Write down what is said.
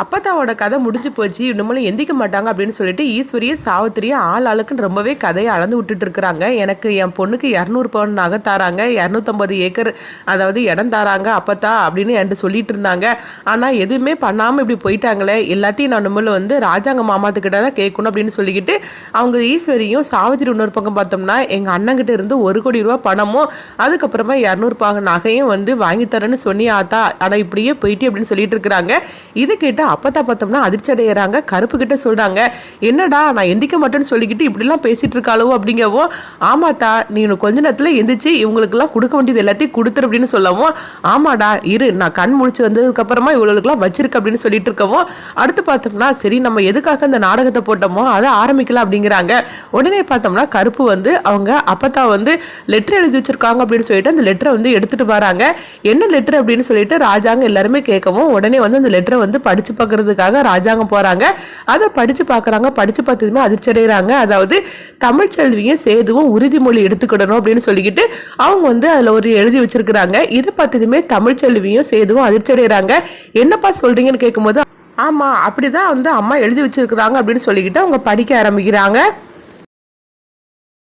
அப்பத்தாவோட கதை முடிஞ்சு போச்சு. இன்னும் எந்திக்க மாட்டாங்க அப்படின்னு சொல்லிட்டு ஈஸ்வரியும் சாவித்திரியும் ஆள் ஆளுக்குன்னு ரொம்பவே கதையை அளந்து விட்டுட்டு இருக்கிறாங்க. எனக்கு என் பொண்ணுக்கு இரநூறு பவுன் நகை தராங்க. இரநூத்தம்பது ஏக்கர் அதாவது இடம் தராங்க அப்பத்தா அப்படின்னு என்கிட்ட சொல்லிட்டு இருந்தாங்க. ஆனால் எதுவுமே பண்ணாமல் இப்படி போயிட்டாங்களே. எல்லாத்தையும் நான் நம்மள வந்து ராஜாங்க மாமாத்துக்கிட்ட தான் கேட்கணும் அப்படின்னு சொல்லிக்கிட்டு அவங்க ஈஸ்வரியும் சாவித்திரி இன்னொரு பக்கம் பார்த்தோம்னா எங்கள் அண்ணங்கிட்ட இருந்து ஒரு கோடி ரூபா பணமும் அதுக்கப்புறமா இரநூறு பவுன் நகையும் வந்து வாங்கி தரேன்னு சொன்னி ஆத்தா ஆனால் இப்படியே போயிட்டு அப்படின்னு சொல்லிட்டு இருக்கிறாங்க. இது கேட்டு அப்பத்தா பார்த்தோம்னா அதிர்ச்சி அடைகிறாங்க கருப்பு கிட்ட சொல்றாங்க என்னடா நான் எந்திக்க மாட்டேன்னு சொல்லிக்கிட்டு இப்படிலாம் பேசிட்டு இருக்காளோ? அப்படிங்கவோ ஆமாத்தா நீ கொஞ்ச நேரத்தில் எந்திரிச்சு இவங்களுக்குலாம் கொடுக்க வேண்டியது எல்லாத்தையும் கொடுத்துரு அப்படின்னு சொல்லவும் ஆமாடா இரு நான் கண் முழிச்சு வந்ததுக்கு அப்புறமா இவங்களுக்குலாம் வச்சிருக்க அப்படின்னு சொல்லிட்டு இருக்கவும் அடுத்து பார்த்தோம்னா சரி நம்ம எதுக்காக இந்த நாடகத்தை போட்டோமோ அதை ஆரம்பிக்கலாம் அப்படிங்கிறாங்க. உடனே பார்த்தோம்னா கருப்பு வந்து அவங்க அப்பத்தா வந்து லெட்டர் எழுதி வச்சிருக்காங்க அப்படின்னு சொல்லிட்டு அந்த லெட்டரை வந்து எடுத்துட்டு வராங்க. என்ன லெட்டர்? அப்படின்னு சொல்லிட்டு ராஜாங்க எல்லாருமே கேட்கவும் உடனே வந்து அந்த லெட்டரை வந்து படிச்சு பார்க்கறதுக்காக ராஜாங்க போறாங்க. அதை படித்து பார்க்கறாங்க படித்து பார்த்ததுமே அதிர்ச்சி அடைகிறாங்க அதாவது தமிழ்ச்செல்வியும் சேதுவும் உறுதிமொழி எடுத்துக்கிடணும் அப்படின்னு சொல்லிக்கிட்டு அவங்க வந்து அதில் ஒரு எழுதி வச்சிருக்கிறாங்க. இதை பார்த்ததுமே தமிழ்ச்செல்வியும் சேதுவும் அதிர்ச்சி அடைகிறாங்க என்னப்பா சொல்கிறீங்கன்னு கேட்கும்போது ஆமா அப்படிதான் வந்து அம்மா எழுதி வச்சிருக்கிறாங்க அப்படின்னு சொல்லிக்கிட்டு அவங்க படிக்க ஆரம்பிக்கிறாங்க.